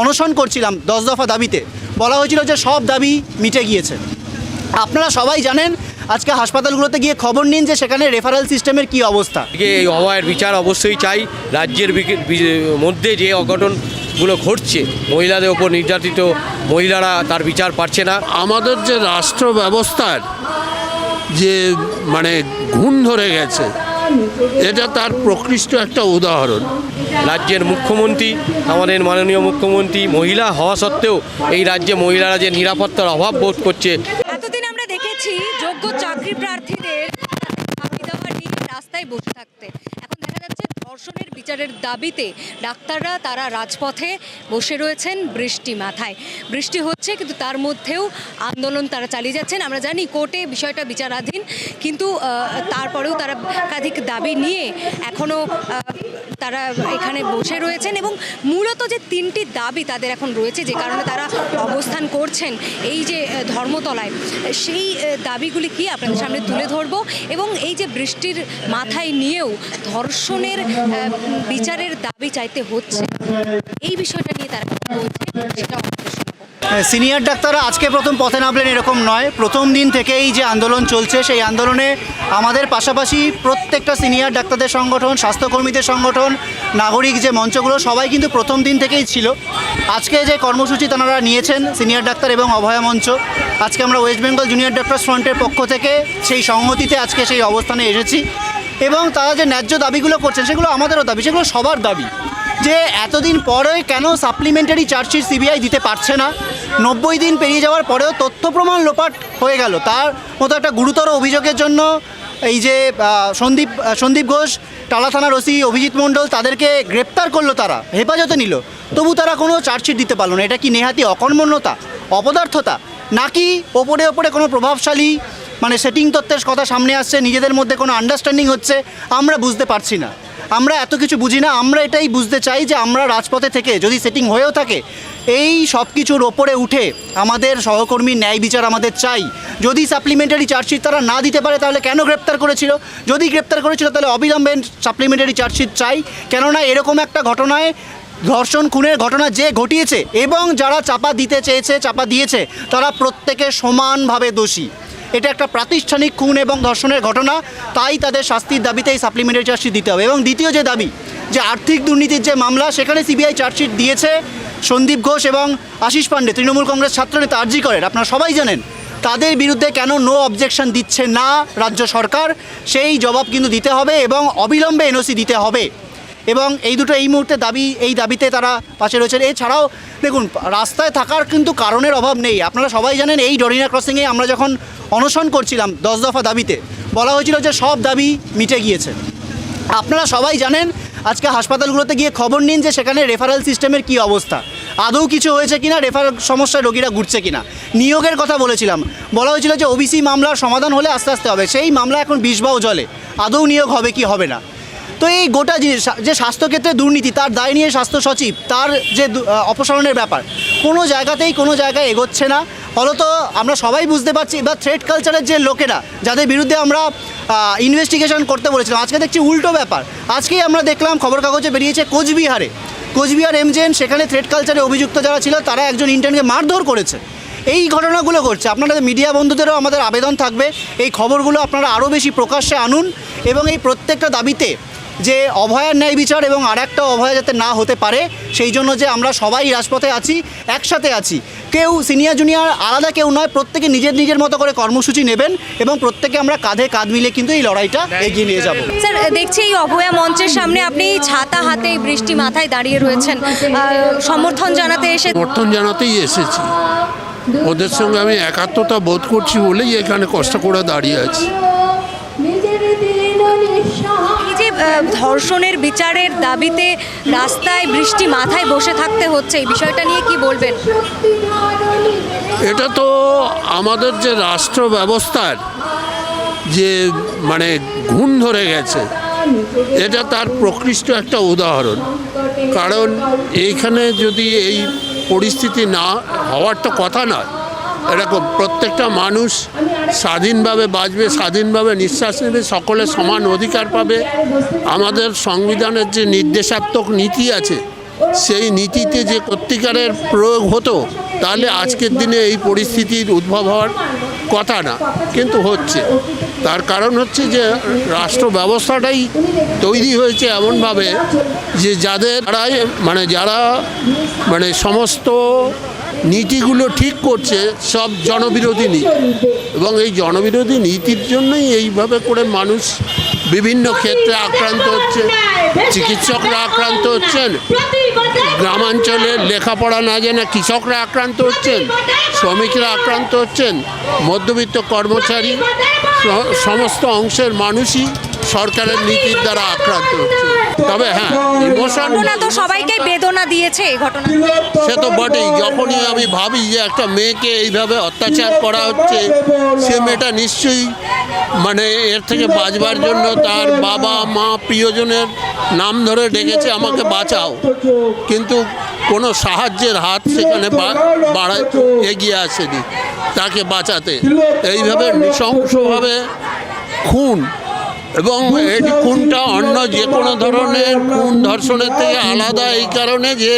অনশন করছিলাম দশ দফা দাবিতে। বলা হয়েছিল যে সব দাবি মিটে গিয়েছে। আপনারা সবাই জানেন আজকে হাসপাতালগুলোতে গিয়ে খবর নিন যে সেখানে রেফারেল সিস্টেমের কি অবস্থা। এই অভয়ের বিচার অবশ্যই চাই। রাজ্যের মধ্যে যে অঘটনগুলো ঘটছে মহিলাদের ওপর নির্যাতিত মহিলারা তার বিচার পাচ্ছে না। আমাদের যে রাষ্ট্র ব্যবস্থার যে মানে ঘুণ ধরে গেছে এটা তার প্রকৃষ্ট একটা উদাহরণ। রাজ্যের মুখ্যমন্ত্রী আমাদের মাননীয় মুখ্যমন্ত্রী মহিলা হওয়া সত্ত্বেও এই রাজ্যে মহিলারা যে নিরাপত্তার অভাব বোধ করছে। এতদিন আমরা দেখেছি যোগ্য চাকরি প্রার্থীদের চাকরি দেওয়া নিয়ে রাস্তায় বসে থাকতে এখন দেখা যাচ্ছে ধর্ষণের বিচারের দাবিতে ডাক্তাররা তারা রাজপথে বসে রয়েছেন বৃষ্টি মাথায়। বৃষ্টি হচ্ছে, কিন্তু তার মধ্যেও আন্দোলন তারা চালিয়ে যাচ্ছেন। আমরা জানি কোর্টে বিষয়টা বিচারাধীন, কিন্তু তারপরেও তারা একাধিক দাবি নিয়ে এখনও তারা এখানে বসে রয়েছেন এবং মূলত যে তিনটি দাবি তাদের এখন রয়েছে, যে কারণে তারা অবস্থান করছেন এই যে ধর্মতলায়, সেই দাবিগুলি কি আপনাদের সামনে তুলে ধরবো এবং এই যে বৃষ্টির মাথায় নিয়েও ধর্ষণের বিচারের দাবি চাইতে হচ্ছে, এই বিষয়টা নিয়ে তারা বলছে সেটা সিনিয়র ডাক্তাররা আজকে প্রথম পথে নামলেন এরকম নয়। প্রথম দিন থেকেই যে আন্দোলন চলছে, সেই আন্দোলনে আমাদের পাশাপাশি প্রত্যেকটা সিনিয়র ডাক্তারদের সংগঠন, স্বাস্থ্যকর্মীদের সংগঠন, নাগরিক যে মঞ্চগুলো, সবাই কিন্তু প্রথম দিন থেকেই ছিল। আজকে যে কর্মসূচি তারা নিয়েছেন, সিনিয়র ডাক্তার এবং অভয়া মঞ্চ, আজকে আমরা ওয়েস্ট বেঙ্গল জুনিয়র ডাক্তার ফ্রন্টের পক্ষ থেকে সেই সংহতিতে আজকে সেই অবস্থানে এসেছি। এবং তারা যে ন্যায্য দাবিগুলো করছেন, সেগুলো আমাদেরও দাবি, সেগুলো সবার দাবি। যে এতদিন পরে কেন সাপ্লিমেন্টারি চার্জশিট সিবিআই দিতে পারছে না? নব্বই দিন পেরিয়ে যাওয়ার পরেও তথ্য প্রমাণ লোপাট হয়ে গেল। তার মতো একটা গুরুতর অভিযোগের জন্য এই যে সন্দীপ সন্দীপ ঘোষ, টালা থানার ওসি অভিজিৎ মণ্ডল তাদেরকে গ্রেপ্তার করল তারা, হেফাজতে নিল। তবু তারা কোনো চার্জশিট দিতে পারল না। এটা কি নেহাতি অকর্মণ্যতা, অপদার্থতা? নাকি ওপরে ওপরে কোনো প্রভাবশালী মানে সেটিং তত্ত্বের কথা সামনে আসছে, নিজেদের মধ্যে কোনো আন্ডারস্ট্যান্ডিং হচ্ছে, আমরা বুঝতে পারছি না। আমরা এত কিছু বুঝি না, আমরা এটাই বুঝতে চাই যে আমরা রাজপথে থেকে যদি সেটিং হয়েও থাকে এই সব কিছুর ওপরে উঠে আমাদের সহকর্মীর ন্যায় বিচার আমাদের চাই। যদি সাপ্লিমেন্টারি চার্জশিট তারা না দিতে পারে, তাহলে কেন গ্রেপ্তার করেছিল? যদি গ্রেপ্তার করেছিল, তাহলে অবিলম্বে সাপ্লিমেন্টারি চার্জশিট চাই। কেননা এরকম একটা ঘটনায়, ধর্ষণ, খুনের ঘটনা যে ঘটিয়েছে, এবং যারা চাপা দিতে চেয়েছে, চাপা দিয়েছে, তারা প্রত্যেকে সমানভাবে দোষী। এটা একটা প্রাতিষ্ঠানিক খুন এবং ধর্ষণের ঘটনা, তাই তাদের শাস্তির দাবিতে এই সাপ্লিমেন্টারি চার্জশিট দিতে হবে। এবং দ্বিতীয় যে দাবি, যে আর্থিক দুর্নীতির যে মামলা, সেখানে সিবিআই চার্জশিট দিয়েছে সন্দীপ ঘোষ এবং আশিস পান্ডে, তৃণমূল কংগ্রেস ছাত্রনেতা আর্জি করেন। আপনারা সবাই জানেন, তাদের বিরুদ্ধে কেন নো অবজেকশন দিচ্ছে না রাজ্য সরকার? সেই জবাব কিন্তু দিতে হবে এবং অবিলম্বে এনওসি দিতে হবে। এবং এই দুটো এই মুহূর্তে দাবি, এই দাবিতে তারা পাশে রয়েছেন। এছাড়াও, দেখুন, রাস্তায় থাকার কিন্তু কারণের অভাব নেই। আপনারা সবাই জানেন, এই ডরিনা ক্রসিংয়ে আমরা যখন অনশন করছিলাম দশ দফা দাবিতে, বলা হয়েছিল যে সব দাবি মিটে গিয়েছে। আপনারা সবাই জানেন আজকে হাসপাতালগুলোতে গিয়ে খবর নিন যে সেখানে রেফারেল সিস্টেমের কি অবস্থা। আদৌ কিছু হয়েছে কিনা? রেফার সমস্যায় রোগীরা ঘুরছে কিনা? নিয়োগের কথা বলেছিলাম। বলা হয়েছিল যে ওবিসি মামলার সমাধান হলে আস্তে আস্তে হবে। সেই মামলা এখন বিষবাও জলে। আদৌ নিয়োগ হবে কি হবে না? তো এই গোটা জিনিস যে স্বাস্থ্যক্ষেত্রে দুর্নীতি, তার দায় নিয়ে স্বাস্থ্য সচিব, তার যে অপসারণের ব্যাপার, কোনো জায়গাতেই কোনো জায়গায় এগোচ্ছে না। ফলত আমরা সবাই বুঝতে পারছি বা থ্রেড কালচারের যে লোকেরা, যাদের বিরুদ্ধে আমরা ইনভেস্টিগেশন করতে বলেছিলাম। আজকে দেখছি উল্টো ব্যাপার। আজকেই আমরা দেখলাম খবর কাগজে বেরিয়েছে কোচবিহারে। কোচবিহার এমজেন সেখানে থ্রেড কালচারে অভিযুক্ত যারা ছিল, তারা একজন ইন্টার্নকে মারধর করেছে। এই ঘটনাগুলো ঘটছে। আপনাদের মিডিয়া বন্ধুদেরও আমাদের আবেদন থাকবে। এই খবরগুলো আপনারা আরও বেশি প্রকাশ্যে আনুন এবং এই প্রত্যেকটা দাবিতে যে অভয়ার ন্যায় বিচার এবং আর একটা অভয়া যাতে না হতে পারে, সেই জন্য যে আমরা সবাই রাজপথে আছি, একসাথে আছি কেউ সিনিয়র জুনিয়র আলাদা কেউ নয় প্রত্যেকে নিজের নিজের মতো করে কর্মসূচি নেবেন এবং প্রত্যেকে আমরা কাঁধে কাঁধ মিলে কিন্তু এই লড়াইটা এগিয়ে নিয়ে যাব। স্যার দেখছি এই অভয়া মঞ্চের সামনে আপনি ছাতা হাতে বৃষ্টি মাথায় দাঁড়িয়ে রয়েছেন। সমর্থন জানাতে এসে সমর্থন জানাতেই এসেছি। ওদের সঙ্গে আমি একাত্মতা বোধ করছি বলেই এখানে কষ্ট করে দাঁড়িয়ে আছি। যে ধর্ষণের বিচারের দাবিতে রাস্তায় বৃষ্টি মাথায় বসে থাকতে হচ্ছে এই বিষয়টা নিয়ে কি বলবেন? এটা তো আমাদের যে রাষ্ট্র ব্যবস্থার যে মানে ঘুণ ধরে গেছে, এটা তার প্রকৃষ্ট একটা উদাহরণ। কারণ এইখানে যদি এই পরিস্থিতি না, হওয়ার তো কথা নয়। এরকম প্রত্যেকটা মানুষ স্বাধীনভাবে বাঁচবে, স্বাধীনভাবে নিঃশ্বাস নেবে, সকলে সমান অধিকার পাবে। আমাদের সংবিধানের যে নির্দেশাত্মক নীতি আছে, সেই নীতিতে যে সত্যিকারের প্রয়োগ হতো তাহলে আজকের দিনে এই পরিস্থিতির উদ্ভব হওয়ার কথা না, কিন্তু হচ্ছে। তার কারণ হচ্ছে যে রাষ্ট্র ব্যবস্থাটাই তৈরি হয়েছে এমনভাবে যে যাদের যারা মানে যারা মানে সমস্ত নীতিগুলো ঠিক করছে, সব জনবিরোধী নীতি। এবং এই জনবিরোধী নীতির জন্যই এইভাবে করে মানুষ বিভিন্ন ক্ষেত্রে আক্রান্ত হচ্ছে। চিকিৎসকরা আক্রান্ত হচ্ছেন। গ্রামাঞ্চলে লেখাপড়া না জানা কৃষকরা আক্রান্ত হচ্ছেন, শ্রমিকরা আক্রান্ত হচ্ছেন, মধ্যবিত্ত কর্মচারী সমস্ত অংশের মানুষই সরকারের নীতির দ্বারা আক্রান্ত হচ্ছে। তবে হ্যাঁ ইমোশন তো সবাইকে বেদনা দিয়েছে এই ঘটনা। সে তো বটেই যখনই আমি ভাবি যে একটা মেয়েকে এইভাবে অত্যাচার করা হচ্ছে সে মেয়েটা নিশ্চয়ই মানে এর থেকে বাঁচবার জন্য তার বাবা মা প্রিয়জনের নাম ধরে ডেকেছে আমাকে বাঁচাও। কিন্তু কোনো সাহায্যের হাত সেখানে বা- বাড়ায় এগিয়ে আসেনি তাকে বাঁচাতে। এইভাবে নৃশংসভাবে খুন এবং এই খুনটা অন্য যে কোনো ধরনের খুন ধর্ষণের থেকে আলাদা এই কারণে যে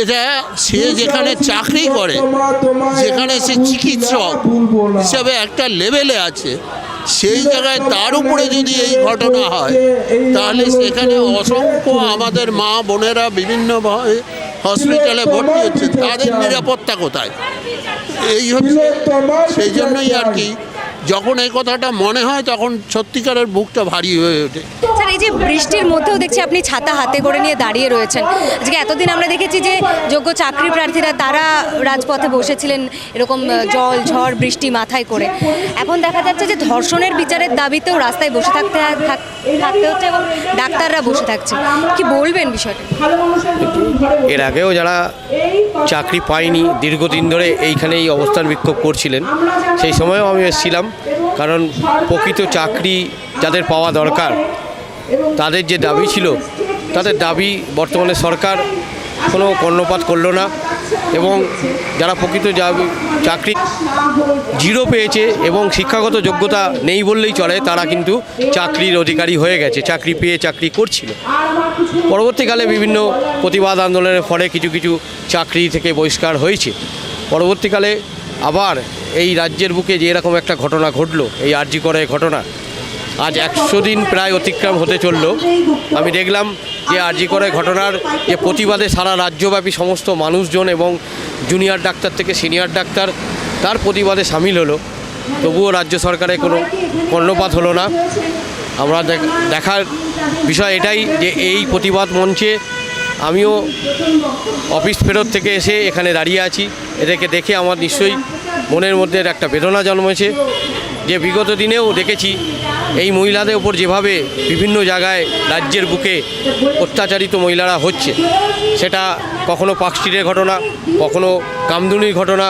এটা সে যেখানে চাকরি করে যেখানে সে চিকিৎসক হিসাবে একটা লেভেলে আছে। সেই জায়গায় তার উপরে যদি এই ঘটনা হয় তাহলে সেখানে অসংখ্য আমাদের মা বোনেরা বিভিন্ন হসপিটালে ভর্তি হচ্ছে। তাদের নিরাপত্তা কোথায়? এই হচ্ছে। সেই জন্যই আর কি যখন এই কথাটা মনে হয় তখন সত্যিকারের বুকটা ভারী হয়ে ওঠে। স্যার এই যে বৃষ্টির মধ্যেও দেখছি আপনি ছাতা হাতে করে নিয়ে দাঁড়িয়ে রয়েছেন। আজকে এতদিন আমরা দেখেছি যে যোগ্য চাকরি প্রার্থীরা তারা রাজপথে বসেছিলেন এরকম জল ঝড় বৃষ্টি মাথায় করে। এখন দেখা যাচ্ছে যে ধর্ষণের বিচারের দাবিতেও রাস্তায় বসে থাকতে থাক- থাকতে হচ্ছে এবং ডাক্তাররা বসে থাকছে। কি বলবেন বিষয়টা? এর আগেও যারা চাকরি পায়নি দীর্ঘদিন ধরে এইখানেই অবস্থান বিক্ষোভ করছিলেন। সেই সময়ও আমি এসেছিলাম, কারণ প্রকৃত চাকরি যাদের পাওয়া দরকার, তাদের যে দাবি ছিল, তাদের দাবি বর্তমানে সরকার কোনো কর্ণপাত করল না এবং যারা প্রকৃত চাকরি জিরো পেয়েছে এবং শিক্ষাগত যোগ্যতা নেই বললেই চলে, তারা কিন্তু চাকরির অধিকারী হয়ে গেছে, চাকরি পেয়ে চাকরি করছিল। পরবর্তীকালে বিভিন্ন প্রতিবাদ আন্দোলনের ফলে কিছু কিছু চাকরি থেকে বহিষ্কার হয়েছে। পরবর্তীকালে আবার এই রাজ্যের বুকে যে এরকম একটা ঘটনা ঘটলো, এই আরজি করে ঘটনা, আজ একশো দিন প্রায় অতিক্রম হতে চলল। আমি দেখলাম যে আরজি করে ঘটনার যে প্রতিবাদে সারা রাজ্যব্যাপী সমস্ত মানুষজন এবং জুনিয়র ডাক্তার থেকে সিনিয়র ডাক্তার তার প্রতিবাদে সামিল হলো। তবুও রাজ্য সরকারের কোনো কর্ণপাত হলো না। আমরা দেখ- দেখার বিষয় এটাই যে এই প্রতিবাদ মঞ্চে আমিও অফিস ফেরত থেকে এসে এখানে দাঁড়িয়ে আছি। এদেরকে দেখে আমার নিশ্চয়ই মনের মধ্যে একটা বেদনা জন্মেছে। যে বিগত দিনেও দেখেছি, এই মহিলাদের ওপর যেভাবে বিভিন্ন জায়গায় রাজ্যের বুকে অত্যাচারিত মহিলারা হচ্ছে, সেটা কখনো পাকস্ট্রিটের ঘটনা, কখনো কামদুনির ঘটনা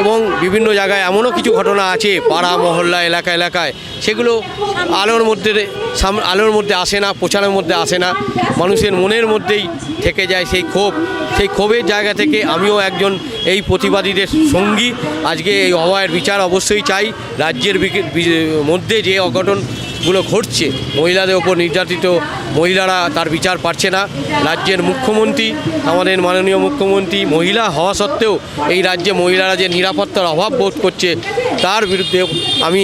এবং বিভিন্ন জায়গায় এমনও কিছু ঘটনা আছে, পাড়া, মহল্লা, এলাকা, এলাকায়, সেগুলো আলোর মধ্যে আলোর মধ্যে আসে না, প্রচারের মধ্যে আসে না, মানুষের মনের মধ্যেই থেকে যায় সেই ক্ষোভ। সেই ক্ষোভের জায়গা থেকে আমিও একজন এই প্রতিবাদীদের সঙ্গী। আজকে এই অভয়ের বিচার অবশ্যই চাই রাজ্যের মধ্যে যে অঘটনগুলো ঘটছে, মহিলাদের ওপর নির্যাতিত মহিলারা তার বিচার পাচ্ছে না। রাজ্যের মুখ্যমন্ত্রী, আমাদের মাননীয় মুখ্যমন্ত্রী মহিলা হওয়া সত্ত্বেও এই রাজ্যে মহিলারা যে নিরাপত্তার অভাব বোধ করছে, তার বিরুদ্ধে আমি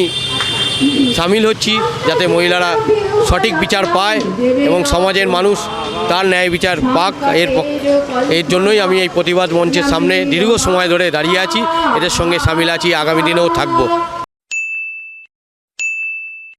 সামিল হচ্ছি যাতে মহিলারা সঠিক বিচার পায় এবং সমাজের মানুষ তার ন্যায় বিচার পাক। এর এর জন্যই আমি এই প্রতিবাদ মঞ্চের সামনে দীর্ঘ সময় ধরে দাঁড়িয়ে আছি। এদের সঙ্গে সামিল আছি, আগামী দিনেও থাকব।